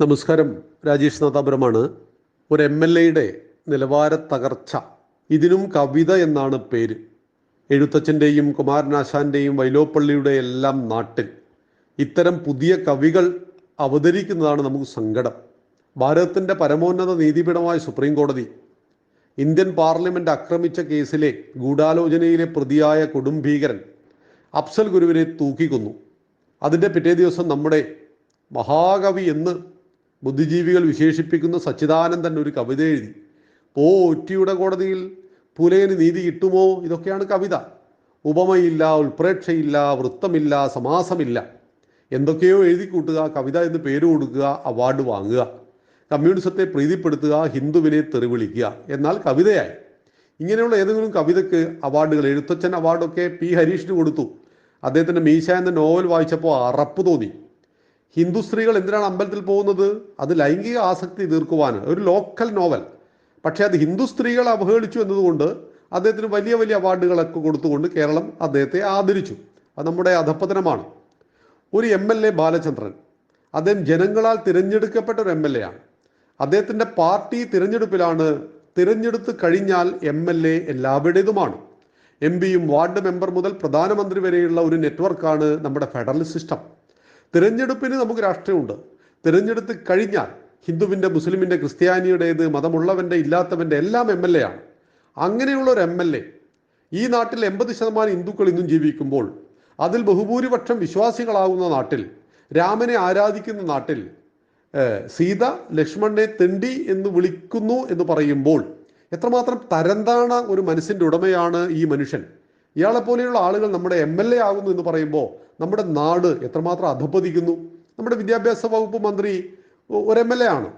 നമസ്കാരം. രാജേഷ് നാഥാപുരമാണ് ഒരു M L എയുടെ നിലവാര തകർച്ച ഇതിനും കവിത എന്നാണ് പേര്. എഴുത്തച്ഛന്റെയും കുമാരനാശാന്റെയും വൈലോപ്പള്ളിയുടെ എല്ലാം നാട്ടിൽ ഇത്തരം പുതിയ കവികൾ അവതരിക്കുന്നതാണ് നമുക്ക് സങ്കടം. ഭാരതത്തിന്റെ പരമോന്നത നീതിപീഠമായ സുപ്രീം കോടതി ഇന്ത്യൻ പാർലമെന്റ് ആക്രമിച്ച കേസിലെ ഗൂഢാലോചനയിലെ പ്രതിയായ കൊടുംഭീകരൻ അഫ്സൽ ഗുരുവിനെ തൂക്കിക്കൊന്നു. അതിന്റെ പിറ്റേ ദിവസം നമ്മുടെ മഹാകവി എന്ന് ബുദ്ധിജീവികൾ വിശേഷിപ്പിക്കുന്ന സച്ചിദാനന്ദൻ ഒരു കവിത എഴുതി. പോ ഒറ്റിയുടെ കോടതിയിൽ പുലയന് നീതി കിട്ടുമോ? ഇതൊക്കെയാണ് കവിത. ഉപമയില്ല ഉൾപ്രേക്ഷയില്ല വൃത്തമില്ല സമാസമില്ല. എന്തൊക്കെയോ എഴുതി കൂട്ടുക കവിത എന്ന് പേര് കൊടുക്കുക അവാർഡ് വാങ്ങുക. കമ്മ്യൂണിസത്തെ പ്രീതിപ്പെടുത്തുക ഹിന്ദുവിനെ തെറിവിളിക്കുക. എന്നാൽ കവിതയായി. ഇങ്ങനെയുള്ള ഏതെങ്കിലും കവിതയ്ക്ക് അവാർഡുകൾ എഴുത്തച്ഛൻ അവാർഡൊക്കെ പി ഹരീഷിന് കൊടുത്തു. അദ്ദേഹത്തിന്റെ മീശ എന്ന നോവൽ വായിച്ചപ്പോൾ അറപ്പ് തോന്നി. ഹിന്ദു സ്ത്രീകൾ എന്തിനാണ് അമ്പലത്തിൽ പോകുന്നത്? അത് ലൈംഗിക ആസക്തി തീർക്കുവാൻ ഒരു ലോക്കൽ നോവൽ. പക്ഷേ അത് ഹിന്ദു സ്ത്രീകളെ അവഹേളിച്ചു എന്നതുകൊണ്ട് അദ്ദേഹത്തിന് വലിയ വലിയ അവാർഡുകളൊക്കെ കൊടുത്തുകൊണ്ട് കേരളം അദ്ദേഹത്തെ ആദരിച്ചു. അത് നമ്മുടെ അധപ്പതനമാണ് ഒരു എം എൽ എ ബാലചന്ദ്രൻ. അദ്ദേഹം ജനങ്ങളാൽ തിരഞ്ഞെടുക്കപ്പെട്ട ഒരു എം എൽ എ ആണ് അദ്ദേഹത്തിന്റെ പാർട്ടി തിരഞ്ഞെടുപ്പിലാണ് തിരഞ്ഞെടുത്ത് കഴിഞ്ഞാൽ എം എൽ എ എല്ലാവരുടേതുമാണ്. എം പിയും വാർഡ് മെമ്പർ മുതൽ പ്രധാനമന്ത്രി വരെയുള്ള ഒരു നെറ്റ്വർക്കാണ് നമ്മുടെ ഫെഡറൽ സിസ്റ്റം. തിരഞ്ഞെടുപ്പിന് നമുക്ക് രാഷ്ട്രീയമുണ്ട് തിരഞ്ഞെടുത്ത് കഴിഞ്ഞാൽ ഹിന്ദുവിന്റെ മുസ്ലിമിന്റെ ക്രിസ്ത്യാനിയുടേത് മതമുള്ളവന്റെ ഇല്ലാത്തവന്റെ എല്ലാം എം എൽ എ ആണ്. അങ്ങനെയുള്ള ഒരു എം എൽ എ ഈ നാട്ടിൽ എൺപത് ശതമാനം ഹിന്ദുക്കൾ ഇന്നും ജീവിക്കുമ്പോൾ അതിൽ ബഹുഭൂരിപക്ഷം വിശ്വാസികളാകുന്ന നാട്ടിൽ രാമനെ ആരാധിക്കുന്ന നാട്ടിൽ സീത ലക്ഷ്മണനെ തെണ്ടി എന്ന് വിളിക്കുന്നു എന്ന് പറയുമ്പോൾ എത്രമാത്രം തരംതാണ ഒരു മനസ്സിന്റെ ഉടമയാണ് ഈ മനുഷ്യൻ. ഇയാളെ പോലെയുള്ള ആളുകൾ നമ്മുടെ എം എൽ എ ആകുന്നു എന്ന് പറയുമ്പോൾ നമ്മുടെ നാട് എത്രമാത്രം അധപ്പതിക്കുന്നു നമ്മുടെ വിദ്യാഭ്യാസ വകുപ്പ് മന്ത്രി ഒരു എം എൽ എ ആണ്.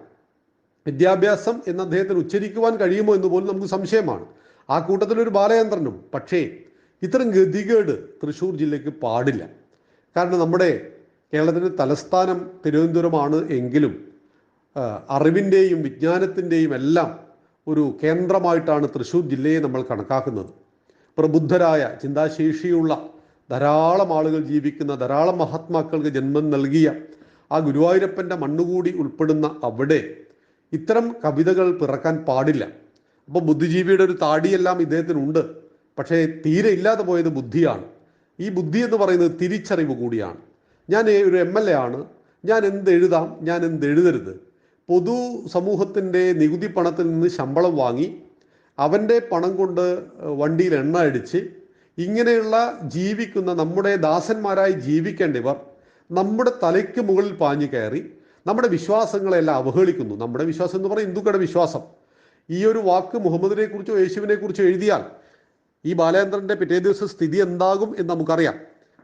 വിദ്യാഭ്യാസം എന്ന അദ്ദേഹത്തിന് ഉച്ചരിക്കുവാൻ കഴിയുമോ എന്ന് പോലും നമുക്ക് സംശയമാണ്. ആ കൂട്ടത്തിൽ ഒരു ബാലചന്ദ്രനും പക്ഷേ ഇത്തരം ഗതികേട് തൃശ്ശൂർ ജില്ലയ്ക്ക് പാടില്ല. കാരണം നമ്മുടെ കേരളത്തിന്റെ തലസ്ഥാനം തിരുവനന്തപുരമാണ് എങ്കിലും അറിവിന്റെയും വിജ്ഞാനത്തിന്റെയും എല്ലാം ഒരു കേന്ദ്രമായിട്ടാണ് തൃശ്ശൂർ ജില്ലയെ നമ്മൾ കണക്കാക്കുന്നത്. പ്രബുദ്ധരായ ചിന്താശേഷിയുള്ള ധാരാളം ആളുകൾ ജീവിക്കുന്ന ധാരാളം മഹാത്മാക്കൾക്ക് ജന്മം നൽകിയ ആ ഗുരുവായൂരപ്പന്റെ മണ്ണുകൂടി ഉൾപ്പെടുന്ന അവിടെ ഇത്തരം കവിതകൾ പിറക്കാൻ പാടില്ല. അപ്പോൾ ബുദ്ധിജീവിയുടെ ഒരു താടിയെല്ലാം ഇദ്ദേഹത്തിനുണ്ട്. പക്ഷേ തീരെ ഇല്ലാതെ പോയത് ബുദ്ധിയാണ്. ഈ ബുദ്ധി എന്ന് പറയുന്നത് തിരിച്ചറിവ് കൂടിയാണ്. ഞാൻ ഒരു എം എൽ എ ആണ്. ഞാൻ എന്ത് എഴുതാം? ഞാൻ എന്ത് എഴുതരുത്? പൊതു സമൂഹത്തിന്റെ നികുതി പണത്തിൽ നിന്ന് ശമ്പളം വാങ്ങി അവന്റെ പണം കൊണ്ട് വണ്ടിയിൽ എണ്ണ അടിച്ച് ഇങ്ങനെയുള്ള ജീവിക്കുന്ന നമ്മുടെ ദാസന്മാരായി ജീവിക്കേണ്ടവർ നമ്മുടെ തലയ്ക്ക് മുകളിൽ പാഞ്ഞു കയറി നമ്മുടെ വിശ്വാസങ്ങളെല്ലാം അവഹേളിക്കുന്നു. നമ്മുടെ വിശ്വാസം എന്ന് പറയുന്നത് ഹിന്ദുക്കളുടെ വിശ്വാസം. ഈ ഒരു വാക്ക് മുഹമ്മദിനെ കുറിച്ചോ യേശുവിനെ കുറിച്ചോ എഴുതിയാൽ ഈ ബാലേന്ദ്രന്റെ പിറ്റേ ദിവസം സ്ഥിതി എന്താകും എന്ന് നമുക്കറിയാം.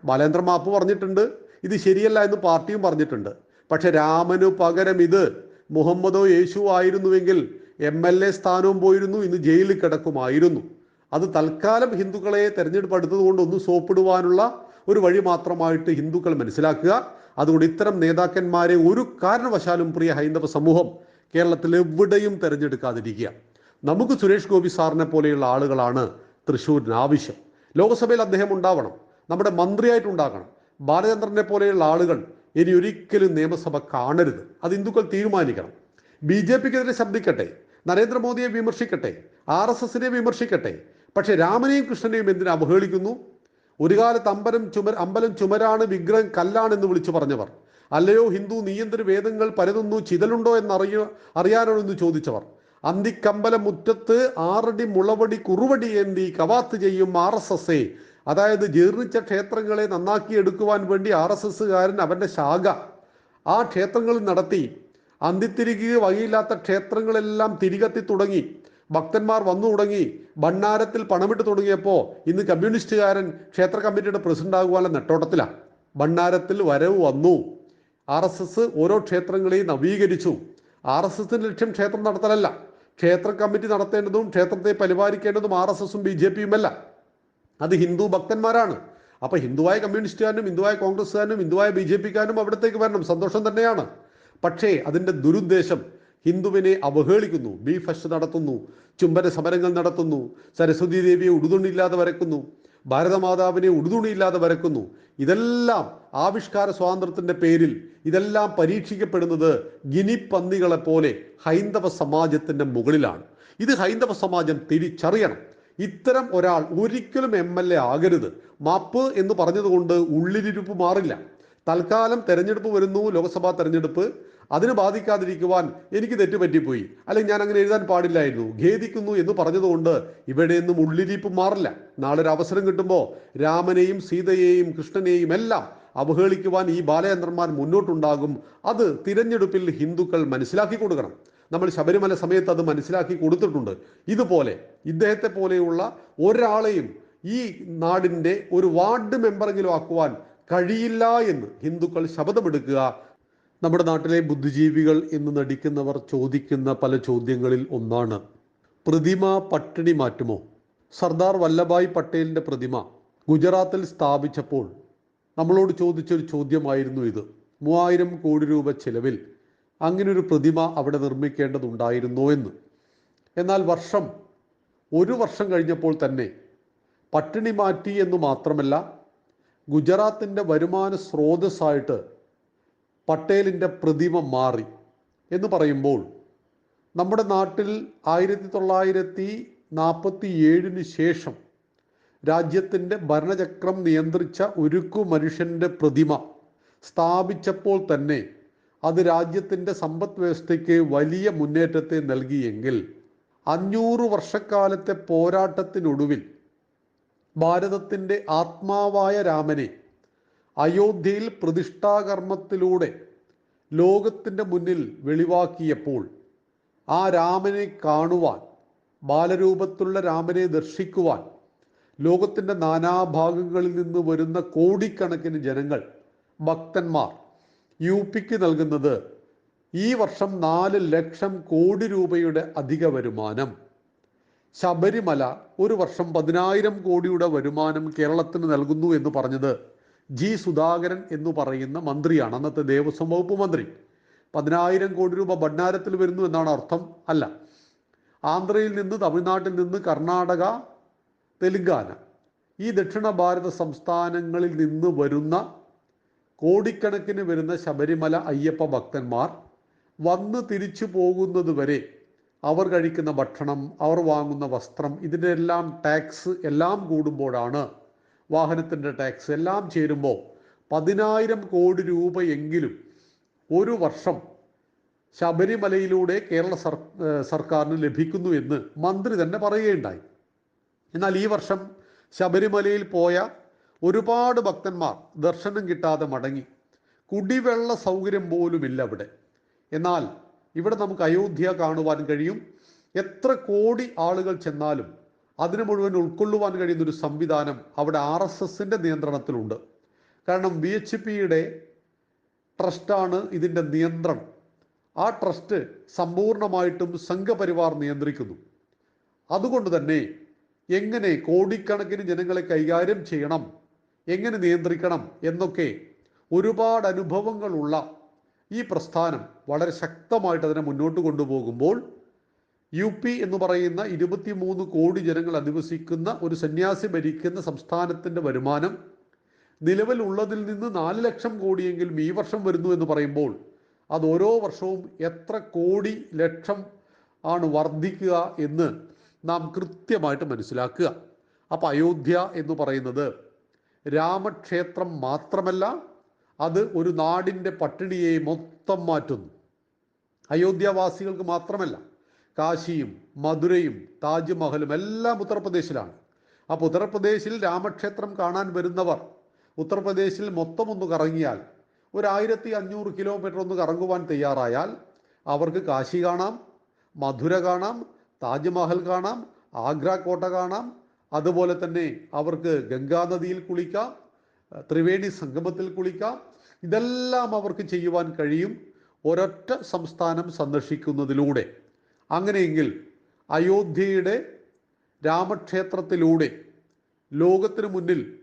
ബാലേന്ദ്രൻ മാപ്പ് പറഞ്ഞിട്ടുണ്ട്. ഇത് ശരിയല്ല എന്ന് പാർട്ടിയും പറഞ്ഞിട്ടുണ്ട്. പക്ഷെ രാമനു പകരം ഇത് മുഹമ്മദോ യേശു ആയിരുന്നുവെങ്കിൽ എം എൽ എ സ്ഥാനവും പോയിരുന്നു. ഇന്ന് ജയിലിൽ കിടക്കുമായിരുന്നു. അത് തൽക്കാലം ഹിന്ദുക്കളെ തെരഞ്ഞെടുപ്പ് അടുത്തതുകൊണ്ട് ഒന്ന് സോപ്പിടുവാനുള്ള ഒരു വഴി മാത്രമായിട്ട് ഹിന്ദുക്കൾ മനസ്സിലാക്കുക. അതുകൊണ്ട് ഇത്തരം നേതാക്കന്മാരെ ഒരു കാരണവശാലും പ്രിയ ഹൈന്ദവ സമൂഹം കേരളത്തിൽ എവിടെയും തെരഞ്ഞെടുക്കാതിരിക്കുക. നമുക്ക് സുരേഷ് ഗോപി സാറിനെ പോലെയുള്ള ആളുകളാണ് തൃശ്ശൂരിന് ആവശ്യം. ലോക്സഭയിൽ അദ്ദേഹം ഉണ്ടാവണം. നമ്മുടെ മന്ത്രിയായിട്ട് ഉണ്ടാകണം. ബാലചന്ദ്രനെ പോലെയുള്ള ആളുകൾ ഇനി ഒരിക്കലും നിയമസഭ കാണരുത്. അത് ഹിന്ദുക്കൾ തീരുമാനിക്കണം. ബി ജെ പിക്കെതിരെ ശബ്ദിക്കട്ടെ. നരേന്ദ്രമോദിയെ വിമർശിക്കട്ടെ. ആർ എസ് എസിനെ വിമർശിക്കട്ടെ. പക്ഷെ രാമനെയും കൃഷ്ണനെയും എന്തിനാ അവഹേളിക്കുന്നു? ഒരു കാലത്ത് അമ്പലം ചുമർ അമ്പലം ചുമരാണ് വിഗ്രഹം കല്ലാണെന്ന് വിളിച്ചു പറഞ്ഞവർ. അല്ലയോ ഹിന്ദു നിയന്ത്ര വേദങ്ങൾ പരതുന്നു ചിതലുണ്ടോ എന്നറിയ അറിയാനോ എന്ന് ചോദിച്ചവർ. അന്തിക്കമ്പലം മുറ്റത്ത് ആറടി മുളവടി കുറുവടി എന്തി കവാത്ത് ചെയ്യും ആർ എസ് എസ് അതായത് ജീർണിച്ച ക്ഷേത്രങ്ങളെ നന്നാക്കി എടുക്കുവാൻ വേണ്ടി ആർ എസ് എസ്സുകാരൻ അവന്റെ ശാഖ. ആ ക്ഷേത്രങ്ങളിൽ നടത്തി. അന്തിത്തിരിക്കുക വകയില്ലാത്ത ക്ഷേത്രങ്ങളെല്ലാം തിരികത്തി തുടങ്ങി. ഭക്തന്മാർ വന്നു തുടങ്ങി. ഭണ്ണാരത്തിൽ പണമിട്ട് തുടങ്ങിയപ്പോൾ ഇന്ന് കമ്മ്യൂണിസ്റ്റുകാരൻ ക്ഷേത്ര കമ്മിറ്റിയുടെ പ്രസിഡന്റ് ആകുവാനുള്ള നെട്ടോട്ടത്തിലാണ് ഭണ്ണാരത്തിൽ വരവ് വന്നു. ആർ എസ് എസ് ഓരോ ക്ഷേത്രങ്ങളെയും നവീകരിച്ചു. ആർ എസ് എസിന്റെ ലക്ഷ്യം ക്ഷേത്രം നടത്തലല്ല. ക്ഷേത്ര കമ്മിറ്റി നടത്തേണ്ടതും ക്ഷേത്രത്തെ പരിപാലിക്കേണ്ടതും ആർ എസ് എസും ബി ജെ പിയുമല്ല. അത് ഹിന്ദു ഭക്തന്മാരാണ്. അപ്പൊ ഹിന്ദുവായ കമ്മ്യൂണിസ്റ്റുകാരനും ഹിന്ദുവായ കോൺഗ്രസ്സുകാരനും ഹിന്ദുവായ ബി ജെ പിക്കാരനും അവിടത്തേക്ക് വരണം. സന്തോഷം തന്നെയാണ്. പക്ഷേ അതിന്റെ ദുരുദ്ദേശം ഹിന്ദുവിനെ അവഹേളിക്കുന്നു ബി ഫസ്റ്റ് നടത്തുന്നു ചുംബന സമരങ്ങൾ നടത്തുന്നു സരസ്വതി ദേവിയെ ഉടുതുണിയില്ലാതെ വരക്കുന്നു ഭാരതമാതാവിനെ ഉടുതുണിയില്ലാതെ വരക്കുന്നു. ഇതെല്ലാം ആവിഷ്കാര സ്വാതന്ത്ര്യത്തിന്റെ പേരിൽ ഇതെല്ലാം പരീക്ഷിക്കപ്പെടുന്നത് ഗിനിപ്പന്നികളെ പോലെ ഹൈന്ദവ സമാജത്തിന്റെ മുകളിലാണ്. ഇത് ഹൈന്ദവ സമാജം തിരിച്ചറിയണം. ഇത്തരം ഒരാൾ ഒരിക്കലും എം എൽ എ ആകരുത്. മാപ്പ് എന്ന് പറഞ്ഞതുകൊണ്ട് ഉള്ളിലിരുപ്പ് മാറില്ല. തൽക്കാലം തെരഞ്ഞെടുപ്പ് വരുന്നു ലോക്സഭാ തെരഞ്ഞെടുപ്പ്. അതിന് ബാധിക്കാതിരിക്കുവാൻ എനിക്ക് തെറ്റുപറ്റിപ്പോയി അല്ലെങ്കിൽ ഞാൻ അങ്ങനെ എഴുതാൻ പാടില്ലായിരുന്നു. ഖേദിക്കുന്നു എന്ന് പറഞ്ഞതുകൊണ്ട് ഇവിടെ നിന്നും ഉള്ളിരിപ്പ് മാറില്ല. നാളെ ഒരു അവസരം കിട്ടുമ്പോൾ രാമനെയും സീതയെയും കൃഷ്ണനെയും എല്ലാം അവഹേളിക്കുവാൻ ഈ ബാലചന്ദ്രന്മാർ മുന്നോട്ടുണ്ടാകും. അത് തിരഞ്ഞെടുപ്പിൽ ഹിന്ദുക്കൾ മനസ്സിലാക്കി കൊടുക്കണം. നമ്മൾ ശബരിമല സമയത്ത് അത് മനസ്സിലാക്കി കൊടുത്തിട്ടുണ്ട്. ഇതുപോലെ ഇദ്ദേഹത്തെ പോലെയുള്ള ഒരാളെയും ഈ നാടിന്റെ ഒരു വാർഡ് മെമ്പറെങ്കിലും ആക്കുവാൻ കഴിയില്ല എന്ന് ഹിന്ദുക്കൾ ശപഥമെടുക്കുക നമ്മുടെ നാട്ടിലെ ബുദ്ധിജീവികൾ എന്ന് നടിക്കുന്നവർ ചോദിക്കുന്ന പല ചോദ്യങ്ങളിൽ ഒന്നാണ്. പ്രതിമ പട്ടിണി മാറ്റുമോ? സർദാർ വല്ലഭായ് പട്ടേലിന്റെ പ്രതിമ ഗുജറാത്തിൽ സ്ഥാപിച്ചപ്പോൾ നമ്മളോട് ചോദിച്ചൊരു ചോദ്യമായിരുന്നു ഇത്. മൂവായിരം കോടി രൂപ ചെലവിൽ അങ്ങനൊരു പ്രതിമ അവിടെ നിർമ്മിക്കേണ്ടതുണ്ടായിരുന്നോ എന്ന്. എന്നാൽ വർഷം ഒരു വർഷം കഴിഞ്ഞപ്പോൾ തന്നെ പട്ടിണി മാറ്റി എന്ന് മാത്രമല്ല ഗുജറാത്തിന്റെ വരുമാന സ്രോതസ്സായിട്ട് പട്ടേലിന്റെ പ്രതിമ മാറി എന്ന് പറയുമ്പോൾ നമ്മുടെ നാട്ടിൽ ആയിരത്തി തൊള്ളായിരത്തി നാൽപ്പത്തി ഏഴിന് ശേഷം രാജ്യത്തിന്റെ ഭരണചക്രം നിയന്ത്രിച്ച ഉരുക്കു മനുഷ്യന്റെ പ്രതിമ സ്ഥാപിച്ചപ്പോൾ തന്നെ അത് രാജ്യത്തിന്റെ സമ്പദ് വ്യവസ്ഥയ്ക്ക് വലിയ മുന്നേറ്റത്തെ നൽകിയെങ്കിൽ അഞ്ഞൂറ് വർഷക്കാലത്തെ പോരാട്ടത്തിനൊടുവിൽ ഭാരതത്തിന്റെ ആത്മാവായ രാമനെ അയോധ്യയിൽ പ്രതിഷ്ഠാകർമ്മത്തിലൂടെ ലോകത്തിന്റെ മുന്നിൽ വെളിവാക്കിയപ്പോൾ ആ രാമനെ കാണുവാൻ ബാലരൂപത്തിലുള്ള രാമനെ ദർശിക്കുവാൻ ലോകത്തിന്റെ നാനാഭാഗങ്ങളിൽ നിന്ന് വരുന്ന കോടിക്കണക്കിന് ജനങ്ങൾ ഭക്തന്മാർ യു പിക്ക് നൽകുന്നത് ഈ വർഷം നാല് ലക്ഷം കോടി രൂപയുടെ അധിക വരുമാനം. ശബരിമല ഒരു വർഷം പതിനായിരം കോടിയുടെ വരുമാനം കേരളത്തിന് നൽകുന്നു എന്ന് പറഞ്ഞത് ജി സുധാകരൻ എന്ന് പറയുന്ന മന്ത്രിയാണ്. അന്നത്തെ ദേവസ്വം വകുപ്പ് മന്ത്രി. പതിനായിരം കോടി രൂപ ഭണ്ഡാരത്തിൽ വരുന്നു എന്നാണ് അർത്ഥം. അല്ല. ആന്ധ്രയിൽ നിന്ന് തമിഴ്നാട്ടിൽ നിന്ന് കർണാടക തെലുങ്കാന ഈ ദക്ഷിണ ഭാരത സംസ്ഥാനങ്ങളിൽ നിന്ന് വരുന്ന കോടിക്കണക്കിന് വരുന്ന ശബരിമല അയ്യപ്പ ഭക്തന്മാർ വന്ന് തിരിച്ചു പോകുന്നത് വരെ അവർ കഴിക്കുന്ന ഭക്ഷണം അവർ വാങ്ങുന്ന വസ്ത്രം ഇതിന്റെ എല്ലാം ടാക്സ് എല്ലാം കൂടുമ്പോഴാണ് വാഹനത്തിന്റെ ടാക്സ് എല്ലാം ചേരുമ്പോൾ പതിനായിരം കോടി രൂപയെങ്കിലും ഒരു വർഷം ശബരിമലയിലൂടെ കേരള സർ സർക്കാരിന് ലഭിക്കുന്നു എന്ന് മന്ത്രി തന്നെ പറയുകയുണ്ടായി. എന്നാൽ ഈ വർഷം ശബരിമലയിൽ പോയ ഒരുപാട് ഭക്തന്മാർ ദർശനം കിട്ടാതെ മടങ്ങി. കുടിവെള്ള സൗകര്യം പോലുമില്ല അവിടെ. എന്നാൽ ഇവിടെ നമുക്ക് അയോധ്യ കാണുവാൻ കഴിയും. എത്ര കോടി ആളുകൾ ചെന്നാലും അതിനെ മുഴുവൻ ഉൾക്കൊള്ളുവാൻ കഴിയുന്ന ഒരു സംവിധാനം അവിടെ ആർ എസ് എസിന്റെ നിയന്ത്രണത്തിലുണ്ട്. കാരണം ബി എച്ച് പിയുടെ ട്രസ്റ്റാണ് ഇതിന്റെ നിയന്ത്രണം. ആ ട്രസ്റ്റ് സമ്പൂർണമായിട്ടും സംഘപരിവാർ നിയന്ത്രിക്കുന്നു. അതുകൊണ്ട് തന്നെ എങ്ങനെ കോടിക്കണക്കിന് ജനങ്ങളെ കൈകാര്യം ചെയ്യണം എങ്ങനെ നിയന്ത്രിക്കണം എന്നൊക്കെ ഒരുപാട് അനുഭവങ്ങളുള്ള ഈ പ്രസ്ഥാനം വളരെ ശക്തമായിട്ട് അതിനെ മുന്നോട്ട് കൊണ്ടുപോകുമ്പോൾ യു പി എന്ന് പറയുന്ന ഇരുപത്തിമൂന്ന് കോടി ജനങ്ങൾ അധിവസിക്കുന്ന ഒരു സന്യാസി ഭരിക്കുന്ന സംസ്ഥാനത്തിന്റെ വരുമാനം നിലവിലുള്ളതിൽ നിന്ന് നാല് ലക്ഷം കോടിയെങ്കിലും ഈ വർഷം വരുന്നു എന്ന് പറയുമ്പോൾ അത് ഓരോ വർഷവും എത്ര കോടി ലക്ഷം ആണ് വർദ്ധിക്കുക എന്ന് നാം കൃത്യമായിട്ട് മനസ്സിലാക്കുക. അപ്പം അയോധ്യ എന്ന് പറയുന്നത് രാമക്ഷേത്രം മാത്രമല്ല അത് ഒരു നാടിന്റെ പട്ടിണിയെ മൊത്തം മാറ്റുന്നു. അയോധ്യവാസികൾക്ക് മാത്രമല്ല കാശിയും മധുരയും താജ്മഹലും എല്ലാം ഉത്തർപ്രദേശിലാണ്. അപ്പോൾ ഉത്തർപ്രദേശിൽ രാമക്ഷേത്രം കാണാൻ വരുന്നവർ ഉത്തർപ്രദേശിൽ മൊത്തം ഒന്ന് കറങ്ങിയാൽ ഒരു ആയിരത്തി അഞ്ഞൂറ് കിലോമീറ്റർ ഒന്ന് കറങ്ങുവാൻ തയ്യാറായാൽ അവർക്ക് കാശി കാണാം മധുര കാണാം താജ്മഹൽ കാണാം ആഗ്ര കോട്ട കാണാം. അതുപോലെ തന്നെ അവർക്ക് ഗംഗാനദിയിൽ കുളിക്കാം ത്രിവേണി സംഗമത്തിൽ കുളിക്കാം. ഇതെല്ലാം അവർക്ക് ചെയ്യുവാൻ കഴിയും. ഒരൊറ്റ സംസ്ഥാനം സന്ദർശിക്കുന്നതിലൂടെ. അങ്ങനെയെങ്കിൽ അയോധ്യയുടെ രാമക്ഷേത്രത്തിലൂടെ ലോകത്തിനു മുന്നിൽ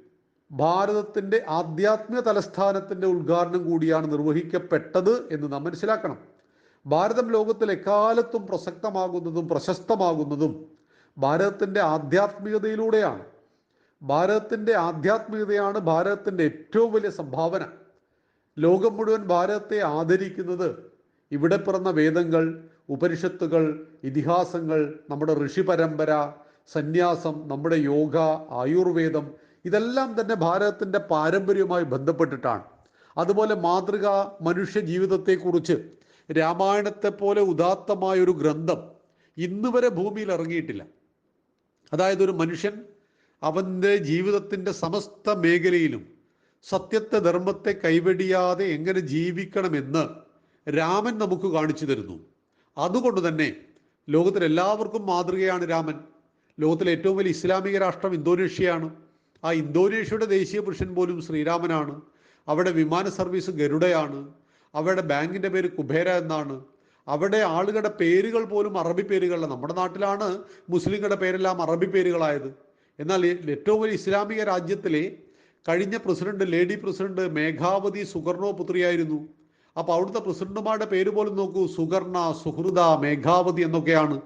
ഭാരതത്തിന്റെ ആധ്യാത്മിക തലസ്ഥാനത്തിന്റെ ഉദ്ഘാടനം കൂടിയാണ് നിർവഹിക്കപ്പെട്ടത് എന്ന് നാം മനസ്സിലാക്കണം. ഭാരതം ലോകത്തിൽ എക്കാലത്തും പ്രസക്തമാകുന്നതും പ്രശസ്തമാകുന്നതും ഭാരതത്തിന്റെ ആധ്യാത്മികതയിലൂടെയാണ്. ഭാരതത്തിന്റെ ആധ്യാത്മികതയാണ് ഭാരതത്തിന്റെ ഏറ്റവും വലിയ സംഭാവന. ലോകം മുഴുവൻ ഭാരതത്തെ ആദരിക്കുന്നത് ഇവിടെ പിറന്ന വേദങ്ങൾ ഉപനിഷത്തുകൾ ഇതിഹാസങ്ങൾ നമ്മുടെ ഋഷി പരമ്പര സന്യാസം നമ്മുടെ യോഗ ആയുർവേദം ഇതെല്ലാം തന്നെ ഭാരതത്തിന്റെ പാരമ്പര്യവുമായി ബന്ധപ്പെട്ടിട്ടാണ്. അതുപോലെ മാതൃക മനുഷ്യ ജീവിതത്തെക്കുറിച്ച് രാമായണത്തെ പോലെ ഉദാത്തമായ ഒരു ഗ്രന്ഥം ഇന്ന് വരെ ഭൂമിയിൽ ഇറങ്ങിയിട്ടില്ല. അതായത് ഒരു മനുഷ്യൻ അവന്റെ ജീവിതത്തിന്റെ സമസ്ത മേഖലയിലും സത്യത്തെ ധർമ്മത്തെ കൈവെടിയാതെ എങ്ങനെ ജീവിക്കണമെന്ന് രാമൻ നമുക്ക് കാണിച്ചു തരുന്നു. അതുകൊണ്ട് തന്നെ ലോകത്തിലെല്ലാവർക്കും മാതൃകയാണ് രാമൻ. ലോകത്തിലെ ഏറ്റവും വലിയ ഇസ്ലാമിക രാഷ്ട്രം ഇന്തോനേഷ്യയാണ്. ആ ഇന്തോനേഷ്യയുടെ ദേശീയ പുരുഷൻ പോലും ശ്രീരാമനാണ്. അവിടെ വിമാന സർവീസ് ഗരുഡയാണ്. അവരുടെ ബാങ്കിന്റെ പേര് കുബേര എന്നാണ്. അവിടെ ആളുകളുടെ പേരുകൾ പോലും അറബി പേരുകളല്ല. നമ്മുടെ നാട്ടിലാണ് മുസ്ലിങ്ങളുടെ പേരെല്ലാം അറബി പേരുകളായത്. എന്നാൽ ഏറ്റവും വലിയ ഇസ്ലാമിക രാജ്യത്തിലെ കഴിഞ്ഞ president lady president Megawati Sukarno പുത്രിയായിരുന്നു അപ്പോൾ അവിടുത്തെ പ്രസിഡന്റുമാരുടെ പേര് പോലും നോക്കൂ. സുഗർണ സുഹൃത മേഘാവതി എന്നൊക്കെയാണ്.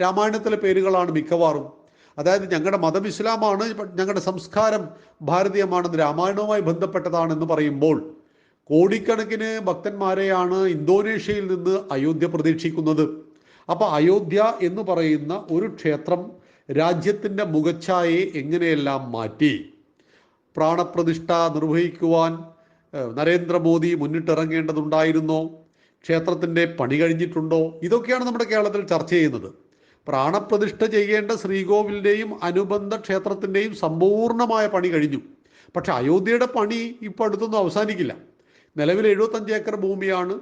രാമായണത്തിലെ പേരുകളാണ് മിക്കവാറും. അതായത് ഞങ്ങളുടെ മതം ഇസ്ലാമാണ് ഞങ്ങളുടെ സംസ്കാരം ഭാരതീയമാണെന്ന് രാമായണവുമായി ബന്ധപ്പെട്ടതാണെന്ന് പറയുമ്പോൾ കോടിക്കണക്കിന് ഭക്തന്മാരെയാണ് ഇന്തോനേഷ്യയിൽ നിന്ന് അയോധ്യ പ്രതീക്ഷിക്കുന്നത്. അപ്പോൾ അയോധ്യ എന്ന് പറയുന്ന ഒരു ക്ഷേത്രം രാജ്യത്തിന്റെ മുഖച്ഛായയെ എങ്ങനെയെല്ലാം മാറ്റി? പ്രാണപ്രതിഷ്ഠ നിർവഹിക്കുവാൻ നരേന്ദ്രമോദി മുന്നിട്ടിറങ്ങേണ്ടതുണ്ടായിരുന്നോ? ക്ഷേത്രത്തിന്റെ പണി കഴിഞ്ഞിട്ടുണ്ടോ? ഇതൊക്കെയാണ് നമ്മുടെ കേരളത്തിൽ ചർച്ച ചെയ്യുന്നത്. പ്രാണപ്രതിഷ്ഠ ചെയ്യേണ്ട ശ്രീകോവിലിന്റെയും അനുബന്ധ ക്ഷേത്രത്തിന്റെയും സമ്പൂർണമായ പണി കഴിഞ്ഞു. പക്ഷെ അയോധ്യയുടെ പണി ഇപ്പോൾ അടുത്തൊന്നും അവസാനിക്കില്ല. നിലവിൽ എഴുപത്തഞ്ച് ഏക്കർ ഭൂമിയാണ്.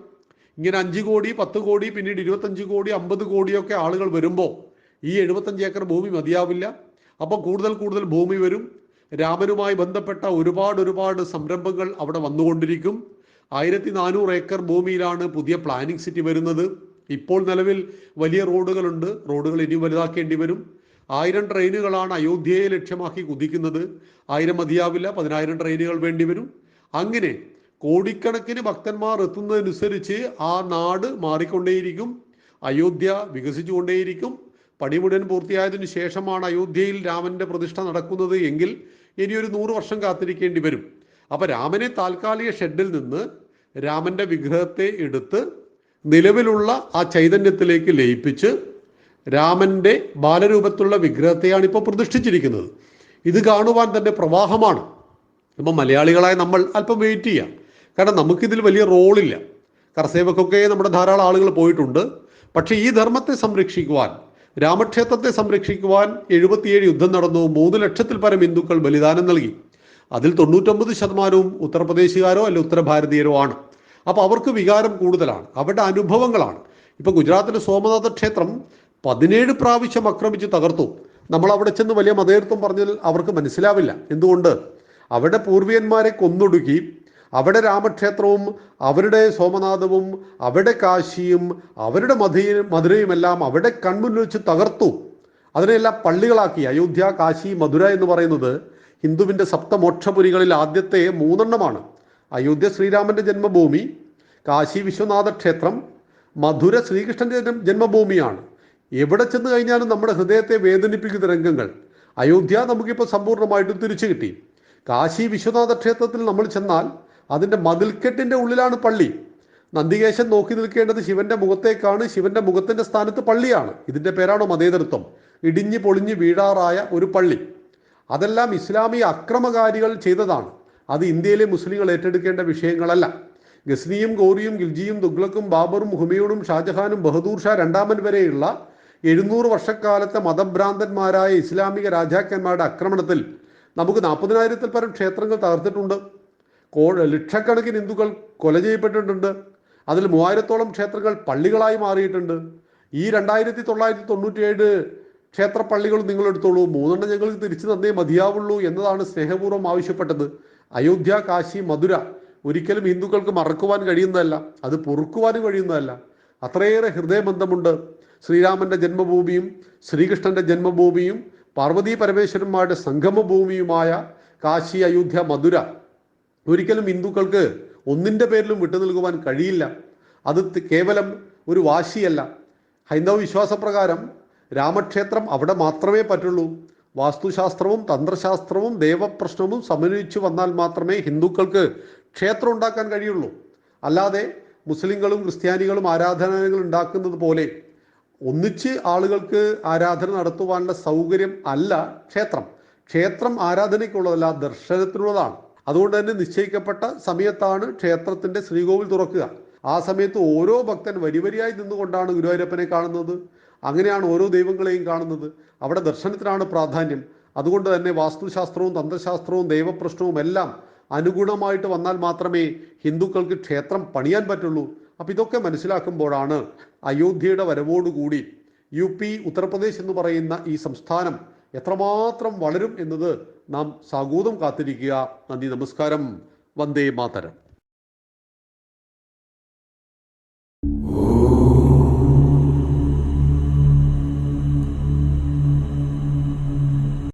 ഇങ്ങനെ അഞ്ച് കോടി പത്ത് കോടി പിന്നീട് ഇരുപത്തഞ്ച് കോടി അമ്പത് കോടിയൊക്കെ ആളുകൾ വരുമ്പോൾ ഈ എഴുപത്തഞ്ച് ഏക്കർ ഭൂമി മതിയാവില്ല. അപ്പോൾ കൂടുതൽ കൂടുതൽ ഭൂമി വരും. രാമനുമായി ബന്ധപ്പെട്ട ഒരുപാട് ഒരുപാട് സംരംഭങ്ങൾ അവിടെ വന്നുകൊണ്ടിരിക്കും. ആയിരത്തി നാനൂറ് ഏക്കർ ഭൂമിയിലാണ് പുതിയ പ്ലാനിംഗ് സിറ്റി വരുന്നത്. ഇപ്പോൾ നിലവിൽ വലിയ റോഡുകളുണ്ട്. റോഡുകൾ ഇനി വലുതാക്കേണ്ടി വരും. ആയിരം ട്രെയിനുകളാണ് അയോധ്യയെ ലക്ഷ്യമാക്കി കുതിക്കുന്നത്. ആയിരം മതിയാവില്ല പതിനായിരം ട്രെയിനുകൾ വേണ്ടി വരും. അങ്ങനെ കോടിക്കണക്കിന് ഭക്തന്മാർ എത്തുന്നതനുസരിച്ച് ആ നാട് മാറിക്കൊണ്ടേയിരിക്കും. അയോധ്യ വികസിച്ചുകൊണ്ടേയിരിക്കും. പണി മുഴുവൻ പൂർത്തിയായതിനു ശേഷമാണ് അയോധ്യയിൽ രാമന്റെ പ്രതിഷ്ഠ നടക്കുന്നത്. എങ്കിൽ ഇനിയൊരു നൂറ് വർഷം കാത്തിരിക്കേണ്ടി വരും. അപ്പൊ രാമനെ താൽക്കാലിക ഷെഡിൽ നിന്ന് രാമന്റെ വിഗ്രഹത്തെ എടുത്ത് നിലവിലുള്ള ആ ചൈതന്യത്തിലേക്ക് ലയിപ്പിച്ച് രാമന്റെ ബാലരൂപത്തിലുള്ള വിഗ്രഹത്തെയാണ് ഇപ്പോൾ പ്രതിഷ്ഠിച്ചിരിക്കുന്നത്. ഇത് കാണുവാൻ തന്നെ പ്രവാഹമാണ്. ഇപ്പം മലയാളികളായ നമ്മൾ അല്പം വെയിറ്റ് ചെയ്യാം. കാരണം നമുക്കിതിൽ വലിയ റോളില്ല കർസേവക്കൊക്കെ നമ്മുടെ ധാരാളം ആളുകൾ പോയിട്ടുണ്ട്. പക്ഷേ ഈ ധർമ്മത്തെ സംരക്ഷിക്കുവാൻ രാമക്ഷേത്രത്തെ സംരക്ഷിക്കുവാൻ എഴുപത്തിയേഴ് യുദ്ധം നടന്നു മൂന്ന് ലക്ഷത്തിൽ പരം ഹിന്ദുക്കൾ ബലിദാനം നൽകി. അതിൽ തൊണ്ണൂറ്റൊമ്പത് ശതമാനവും ഉത്തർപ്രദേശുകാരോ അല്ല ഉത്തരഭാരതീയരോ ആണ്. അപ്പോൾ അവർക്ക് വികാരം കൂടുതലാണ് അവരുടെ അനുഭവങ്ങളാണ്. ഇപ്പോൾ ഗുജറാത്തിലെ സോമനാഥ ക്ഷേത്രം പതിനേഴ് പ്രാവശ്യം ആക്രമിച്ച് തകർത്തു. നമ്മൾ അവിടെ ചെന്ന് വലിയ മതേതൃത്വം പറഞ്ഞാൽ അവർക്ക് മനസ്സിലാവില്ല. എന്തുകൊണ്ട്? അവരുടെ പൂർവികന്മാരെ കൊന്നൊടുക്കി അവിടെ രാമക്ഷേത്രവും അവരുടെ സോമനാഥവും അവിടെ കാശിയും അവരുടെ മധുരയും മധുരയുമെല്ലാം അവിടെ കൺമുന്നിൽ വെച്ച് തകർത്തു. അതിനെല്ലാം പള്ളികളാക്കി. അയോധ്യ കാശി മധുര എന്ന് പറയുന്നത് ഹിന്ദുവിന്റെ സപ്തമോക്ഷപുരികളിൽ ആദ്യത്തെ മൂന്നെണ്ണമാണ്. അയോധ്യ ശ്രീരാമന്റെ ജന്മഭൂമി കാശി വിശ്വനാഥ ക്ഷേത്രം മധുര ശ്രീകൃഷ്ണന്റെ ജന്മ- ജന്മഭൂമിയാണ്. എവിടെ ചെന്ന് കഴിഞ്ഞാലും നമ്മുടെ ഹൃദയത്തെ വേദനിപ്പിക്കുന്ന രംഗങ്ങൾ. അയോധ്യ നമുക്കിപ്പോൾ സമ്പൂർണമായിട്ടും തിരിച്ചു കിട്ടി. കാശി വിശ്വനാഥ ക്ഷേത്രത്തിൽ നമ്മൾ ചെന്നാൽ അതിന്റെ മതിൽക്കെട്ടിന്റെ ഉള്ളിലാണ് പള്ളി. നന്ദികേശൻ നോക്കി നിൽക്കേണ്ടത് ശിവന്റെ മുഖത്തേക്കാണ്. ശിവന്റെ മുഖത്തിന്റെ സ്ഥാനത്ത് പള്ളിയാണ്. ഇതിന്റെ പേരാണോ മതേതൃത്വം ഇടിഞ്ഞു പൊളിഞ്ഞു വീഴാറായ ഒരു പള്ളി. അതെല്ലാം ഇസ്ലാമിക അക്രമകാരികൾ ചെയ്തതാണ്. അത് ഇന്ത്യയിലെ മുസ്ലിങ്ങൾ ഏറ്റെടുക്കേണ്ട വിഷയങ്ങളല്ല. ഗസ്നിയും ഗോറിയും ഗിൽജിയും തുഗ്ലക്കും ബാബറും ഹുമയൂണും ഷാജഹാനും ബഹദൂർ ഷാ രണ്ടാമൻ വരെയുള്ള എഴുന്നൂറ് വർഷക്കാലത്തെ മതഭ്രാന്തന്മാരായ ഇസ്ലാമിക രാജാക്കന്മാരുടെ ആക്രമണത്തിൽ നമുക്ക് നാൽപ്പതിനായിരത്തിൽ പരം ക്ഷേത്രങ്ങൾ തകർത്തിട്ടുണ്ട്. കോ ലക്ഷക്കണക്കിന് ഹിന്ദുക്കൾ കൊല ചെയ്യപ്പെട്ടിട്ടുണ്ട്. അതിൽ മൂവായിരത്തോളം ക്ഷേത്രങ്ങൾ പള്ളികളായി മാറിയിട്ടുണ്ട്. ഈ രണ്ടായിരത്തി തൊള്ളായിരത്തി തൊണ്ണൂറ്റിയേഴ് ക്ഷേത്ര പള്ളികൾ നിങ്ങൾ എടുത്തോളൂ. മൂന്നെണ്ണം ഞങ്ങൾക്ക് തിരിച്ചു തന്നേ മതിയാവുള്ളൂ എന്നതാണ് സ്നേഹപൂർവം ആവശ്യപ്പെട്ടത്. അയോധ്യ കാശി മധുര ഒരിക്കലും ഹിന്ദുക്കൾക്ക് മറക്കുവാൻ കഴിയുന്നതല്ല. അത് പൊറുക്കുവാനും കഴിയുന്നതല്ല. അത്രയേറെ ഹൃദയബന്ധമുണ്ട്. ശ്രീരാമന്റെ ജന്മഭൂമിയും ശ്രീകൃഷ്ണന്റെ ജന്മഭൂമിയും പാർവതി പരമേശ്വരന്മാരുടെ സംഗമഭൂമിയുമായ കാശി അയോധ്യ മധുര ഒരിക്കലും ഹിന്ദുക്കൾക്ക് ഒന്നിന്റെ പേരിലും വിട്ടു നൽകുവാൻ കഴിയില്ല. അത് കേവലം ഒരു വാശിയല്ല. ഹൈന്ദവ വിശ്വാസപ്രകാരം രാമക്ഷേത്രം അവിടെ മാത്രമേ പറ്റുള്ളൂ. വാസ്തുശാസ്ത്രവും തന്ത്രശാസ്ത്രവും ദേവപ്രശ്നവും സമന്വയിച്ചു വന്നാൽ മാത്രമേ ഹിന്ദുക്കൾക്ക് ക്ഷേത്രം ഉണ്ടാക്കാൻ കഴിയുള്ളൂ. അല്ലാതെ മുസ്ലിങ്ങളും ക്രിസ്ത്യാനികളും ആരാധനാലയങ്ങൾ ഉണ്ടാക്കുന്നത് പോലെ ഒന്നിച്ച് ആളുകൾക്ക് ആരാധന നടത്തുവാനുള്ള സൗകര്യം അല്ല ക്ഷേത്രം. ക്ഷേത്രം ആരാധനയ്ക്കുള്ളതല്ല ദർശനത്തിനുള്ളതാണ്. അതുകൊണ്ട് തന്നെ നിശ്ചയിക്കപ്പെട്ട സമയത്താണ് ക്ഷേത്രത്തിന്റെ ശ്രീകോവിൽ തുറക്കുക. ആ സമയത്ത് ഓരോ ഭക്തൻ വരിവരിയായി നിന്നുകൊണ്ടാണ് ഗുരുവായൂരപ്പനെ കാണുന്നത്. അങ്ങനെയാണ് ഓരോ ദൈവങ്ങളെയും കാണുന്നത്. അവിടെ ദർശനത്തിനാണ് പ്രാധാന്യം. അതുകൊണ്ട് തന്നെ വാസ്തുശാസ്ത്രവും തന്ത്രശാസ്ത്രവും ദൈവപ്രശ്നവും എല്ലാം അനുഗുണമായിട്ട് വന്നാൽ മാത്രമേ ഹിന്ദുക്കൾക്ക് ക്ഷേത്രം പണിയാൻ പറ്റുള്ളൂ. അപ്പം ഇതൊക്കെ മനസ്സിലാക്കുമ്പോഴാണ് അയോധ്യയുടെ വരവോടുകൂടി യു പി ഉത്തർപ്രദേശ് എന്ന് പറയുന്ന ഈ സംസ്ഥാനം എത്രമാത്രം വളരും എന്നത് നാം സാഗൂതം കാത്തിരിക്കുക. നന്ദി നമസ്കാരം. വന്ദേ മാതരം.